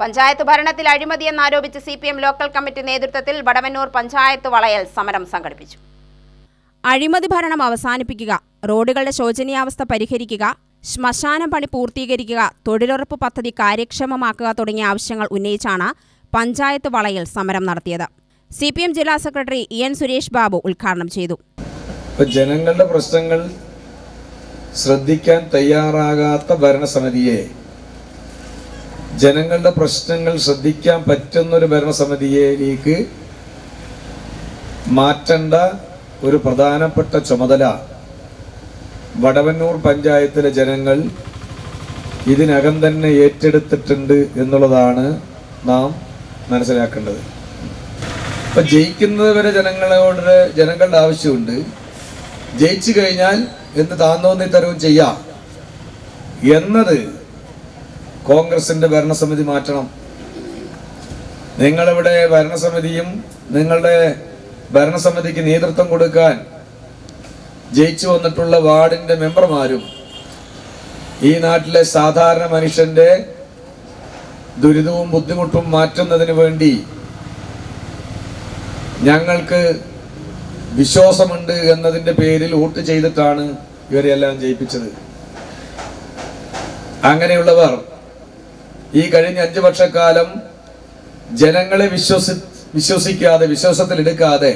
പഞ്ചായത്ത് ഭരണത്തിൽ അഴിമതിയെന്നാരോപിച്ച് C P M local committee നേതൃത്വത്തിൽ വടവന്നൂർ പഞ്ചായത്ത് വളയൽ സമരം സംഘടിപ്പിച്ചു. അഴിമതി ഭരണം അവസാനിപ്പിക്കുക റോഡുകളുടെ ശോചനീയാവസ്ഥ പരിഹരിക്കുക ശ്മശാനം പണി പൂർത്തീകരിക്കുക തൊഴിലുറപ്പ് പദ്ധതി കാര്യക്ഷമമാക്കുക തുടങ്ങിയ ആവശ്യങ്ങൾ ഉന്നയിച്ചാണ് പഞ്ചായത്ത് വളയൽ സമരം നടത്തിയത്. സി പി എം ജില്ലാ secretary E N Suresh Babu ഉദ്ഘാടനം ചെയ്തു. ജനങ്ങളുടെ പ്രശ്നങ്ങൾ ശ്രദ്ധിക്കാൻ തയ്യാറാകാത്ത ഭരണസമിതിയെ ജനങ്ങളുടെ പ്രശ്നങ്ങൾ ശ്രദ്ധിക്കാൻ പറ്റുന്നൊരു ഭരണസമിതിയിലേക്ക് മാറ്റേണ്ട ഒരു പ്രധാനപ്പെട്ട ചുമതല വടവന്നൂർ പഞ്ചായത്തിലെ ജനങ്ങൾ ഇതിനകം തന്നെ ഏറ്റെടുത്തിട്ടുണ്ട് എന്നുള്ളതാണ് നാം മനസ്സിലാക്കേണ്ടത്. ഇപ്പൊ ജയിക്കുന്നത് വരെ ജനങ്ങളോട് ജനങ്ങളുടെ ആവശ്യമുണ്ട്. ജയിച്ചു കഴിഞ്ഞാൽ എന്ത് താന്നോന്നി തരവും ചെയ്യാം. എന്നത് കോൺഗ്രസിന്റെ ഭരണസമിതി മാറ്റണം. നിങ്ങളിവിടെ ഭരണസമിതിയും നിങ്ങളുടെ ഭരണസമിതിക്ക് നേതൃത്വം കൊടുക്കാൻ ജയിച്ചു വന്നിട്ടുള്ള വാർഡിന്റെ മെമ്പർമാരും ഈ നാട്ടിലെ സാധാരണ മനുഷ്യന്റെ ദുരിതവും ബുദ്ധിമുട്ടും മാറ്റുന്നതിന് വേണ്ടി ഞങ്ങൾക്ക് വിശ്വാസമുണ്ട് എന്നതിന്റെ പേരിൽ വോട്ട് ചെയ്തിട്ടാണ് ഇവരെല്ലാം ജയിപ്പിച്ചത്. അങ്ങനെയുള്ളവർ ഈ കഴിഞ്ഞ അഞ്ചു വർഷക്കാലം ജനങ്ങളെ വിശ്വസി വിശ്വസിക്കാതെ വിശ്വാസത്തിൽ എടുക്കാതെ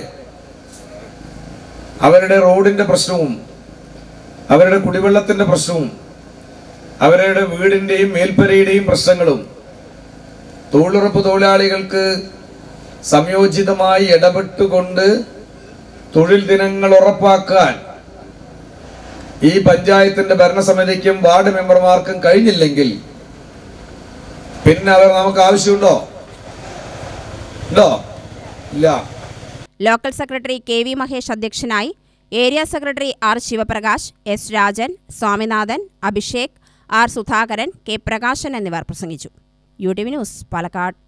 അവരുടെ റോഡിന്റെ പ്രശ്നവും അവരുടെ കുടിവെള്ളത്തിന്റെ പ്രശ്നവും അവരുടെ വീടിന്റെയും മേൽപ്പരയുടെയും പ്രശ്നങ്ങളും തൊഴിലുറപ്പ് തൊഴിലാളികൾക്ക് സംയോജിതമായി ഇടപെട്ടുകൊണ്ട് തൊഴിൽ ദിനങ്ങൾ ഉറപ്പാക്കാൻ ഈ പഞ്ചായത്തിന്റെ ഭരണസമിതിക്കും വാർഡ് മെമ്പർമാർക്കും കഴിഞ്ഞില്ലെങ്കിൽ പിന്നെ അവർ നമുക്ക് ആവശ്യമുണ്ടോ? ഉണ്ടോ? ഇല്ല. Local secretary K V Mahesh അധ്യക്ഷനായി area secretary R Sivaprakash S Rajan Swaminathan Abhishek R Sudhakaran K Prakashan എന്നിവർ പ്രസംഗിച്ചു. U T V news Palakkad.